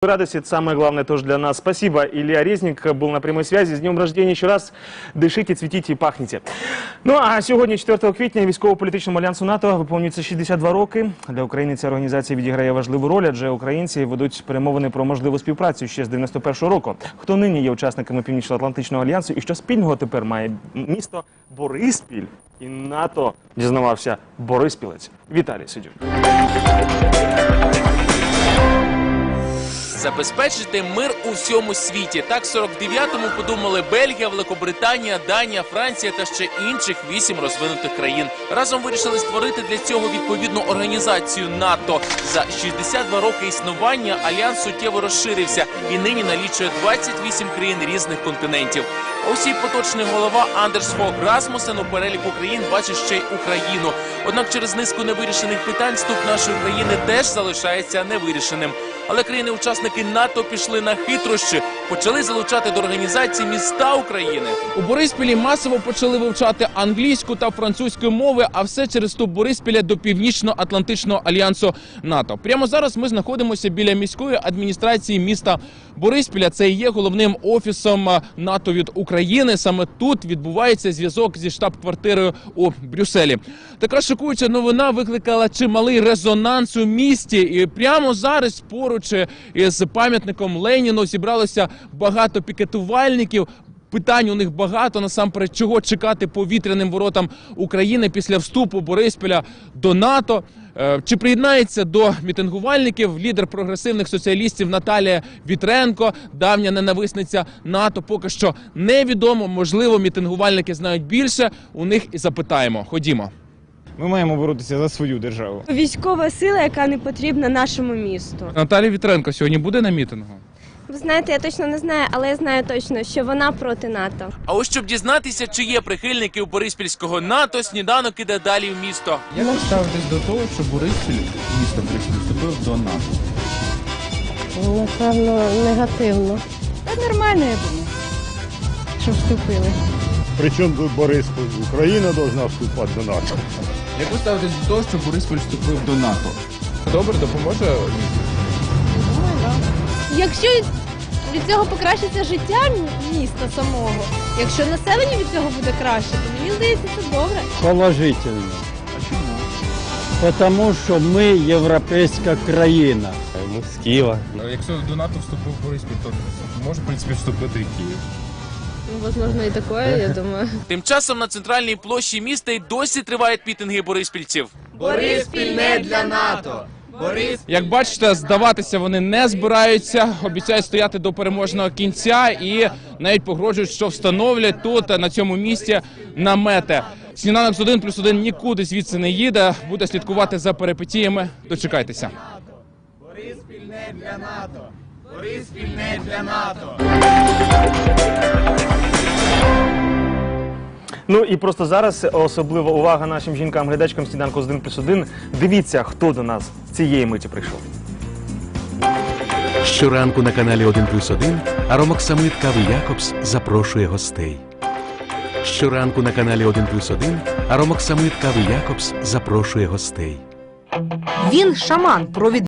Радость – это самое главное тоже для нас. Спасибо. Илья Резник был на прямой связи. С днем рождения еще раз. Дишите, цвітіть і пахніть. Ну а сьогодні, 4 квітня, військово-політичному альянсу НАТО виповнюється 62 роки. Для України ця організація відіграє важливу роль, адже українці ведуть перемовини про можливу співпрацю ще з 91-го року. Хто нині є учасниками Північно-Атлантичного альянсу і що спільного тепер має місто Бориспіль і НАТО, дізнавався Бориспілець Віталій Сидюк. Забезпечити мир у всьому світі. Так, в 49-му подумали Бельгія, Великобританія, Данія, Франція та ще інших вісім розвинутих країн. Разом вирішили створити для цього відповідну організацію НАТО. За 62 роки існування альянс суттєво розширився і нині налічує 28 країн різних континентів. І поточний голова Андерс Фог Расмусен у переліку країн бачить ще й Україну. Однак через низку невирішених питань вступ нашої країни теж залишається невирішеним. Але країни-учасники НАТО пішли на хитрощі, почали залучати до організації міста України. У Бориспілі масово почали вивчати англійську та французьку мови, а все через вступ Бориспіля до Північно-Атлантичного альянсу НАТО. Прямо зараз ми знаходимося біля міської адміністрації міста Бориспіля. Це і є головним офісом НАТО від України. Саме тут відбувається зв'язок зі штаб-квартирою у Брюсселі. Така шокуюча новина викликала чималий резонанс у місті. І прямо зараз поруч із пам'ятником Леніну зібралося багато пікетувальників. Питань у них багато насамперед, чого чекати повітряним воротам України після вступу Бориспіля до НАТО. Е, Чи приєднається до мітингувальників лідер прогресивних соціалістів Наталія Вітренко, давня ненависниця НАТО? Поки що невідомо. Можливо, мітингувальники знають більше. У них і запитаємо. Ходімо. Ми маємо боротися за свою державу. Військова сила, яка не потрібна нашому місту. Наталія Вітренко сьогодні буде на мітингу. Ви знаєте, я точно не знаю, але я знаю точно, що вона проти НАТО. А ось щоб дізнатися, чи є прихильники у Бориспільського НАТО, сніданок іде далі в місто. Як ви ставитесь до того, що Бориспіль місто приступив до НАТО? Напевно, негативно. Та нормально, я думаю, що вступили. Причем тут Бориспіль? Україна должна вступати до НАТО. Як ви ставитесь до того, що Бориспіль вступив до НАТО? Добре, допоможе Якщо від цього покращиться життя міста самого, якщо населення від цього буде краще, то мені здається, це добре. Положительно. А чому? Потому що ми європейська країна. Ми з Києва. Якщо до НАТО вступив Бориспіль, то може в принципі вступити і Київ. Ну, можливо, і таке, я думаю. Тим часом на центральній площі міста й досі тривають мітинги бориспільців. Бориспіль не для НАТО. Як бачите, здаватися вони не збираються, обіцяють стояти до переможного кінця і навіть погрожують, що встановлять тут на цьому місці намети. Сніданок з 1 плюс 1 нікуди звідси не їде, буде слідкувати за перипетіями. Дочекайтеся. Ну і просто зараз особлива увага нашим жінкам-глядачкам сніданку з 1 плюс 1. Дивіться, хто до нас цієї миті прийшов. Щоранку на каналі 1 плюс 1 Аромоксамит Кави Якобс запрошує гостей. Щоранку на каналі 1 плюс 1 Аромоксамит Кави Якобс запрошує гостей. Він шаман, провід